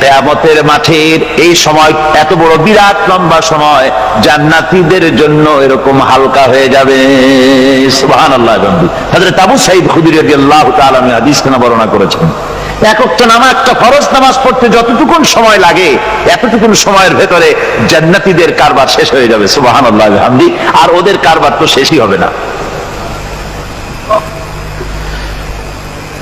কেয়ামতের মাঠের এই সময়, এত বড় বিরাট লম্বা সময়, জান্নাতীদের জন্য এরকম হালকা হয়ে যাবে। সুবহানাল্লাহ হযরত আবু সাঈদ খুদরি রাদিয়াল্লাহু তাআলা আমি হাদিস খানা বর্ণনা করেছেন। একত্র নামা একটা ফরজ নামাজ পড়তে যতটুকুন সময় লাগে, এতটুকুন সময়ের ভেতরে জান্নাতীদের কারবার শেষ হয়ে যাবে। সুবহানাল্লাহ হামদি আর ওদের কারবার তো শেষই হবে না।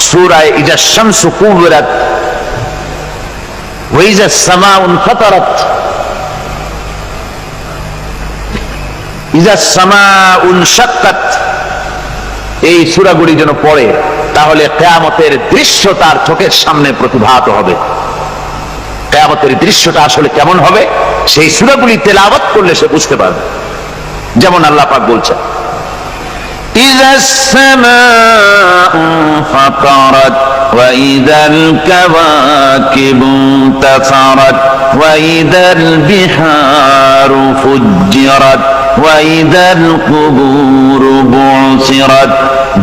সুরায় ইজা শামসু কুবরাত ওয়াইজা সামাউন ফাতারাত। ইজা সামাউন শাক্কাত। এই সূরাগুলি যেন পড়ে, তাহলে কেয়ামতের দৃশ্য তার চোখের সামনে প্রতিভাত হবে। কেয়ামতের দৃশ্যটা আসলে কেমন হবে, সেই সূরাগুলি তেলাওয়াত করলে সে বুঝতে পারবে। যেমন আল্লাহ পাক বলছেন إذا السماء فطرت وإذا الكواكب انتثرت وإذا البحار فجرت وإذا القبور بعثرت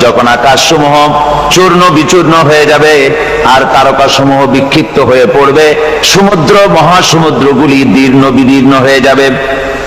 যখন আকাশ সমূহ চূর্ণ বিচূর্ণ হয়ে যাবে আর তারকা সমূহ বিক্ষিপ্ত হয়ে পড়বে সমুদ্র মহাসমুদ্রগুলি দীর্ণ বিদীর্ণ হয়ে যাবে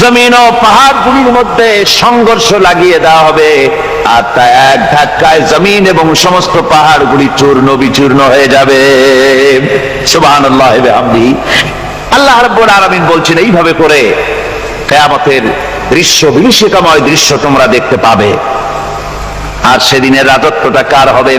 জমিন ও পাহাড় গুলির মধ্যে সংঘর্ষ লাগিয়ে দেওয়া হবে। আর তা এক ধাক্কায় জমিন এবং সমস্ত পাহাড় গুলি চূর্ণ বিচূর্ণ হয়ে যাবে। সুবহানাল্লাহ বিহামদি। আল্লাহ রাব্বুল আলামিন বলছেন, এইভাবে করে কেয়ামতের দৃশ্য, বিভীষিকাময় দৃশ্য তোমরা দেখতে পাবে। আর সেদিনের রাজত্বটা কার হবে?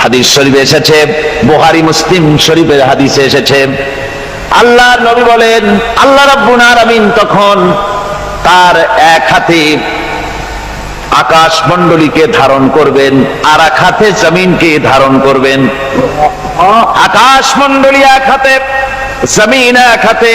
হাদিস শরীফে এসেছে, বুহারি মুসলিম শরীফের হাদিসে এসেছে। আল্লাহ নবী বলেন, আল্লাহ রাব্বুল আলামিন তখন তার এক হাতে আকাশ মণ্ডলীকে ধারণ করবেন, আর এক হাতে জমিনকে ধারণ করবেন। আকাশ মণ্ডলী এক হাতে, জমিন এক হাতে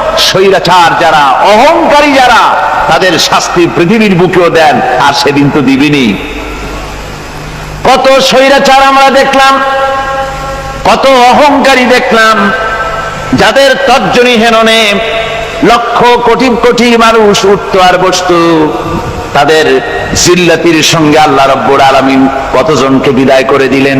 স্বৈরাচার যারা, অহংকারী যারা, তাদের শাস্তি পৃথিবীর বুকেও দেন, আর সেদিন তো দিবিনি কত স্বৈরাচার আমরা দেখলাম, কত অহংকারী দেখলাম, যাদের তর্জনী হেননে লক্ষ কোটি কোটি মানুষ উঠত আর বসত। তাদের জিল্লাতির সঙ্গে আল্লাহ রব্বুর আলামিন কতজনকে বিদায় করে দিলেন?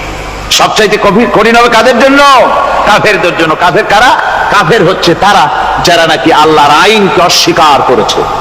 সবচাইতে কঠিন- কঠিন হবে কাদের জন্য? কাফেরদের জন্য। কাফের কারা? কাফের হচ্ছে তারা যারা নাকি আল্লাহর আইনকে অস্বীকার করেছে।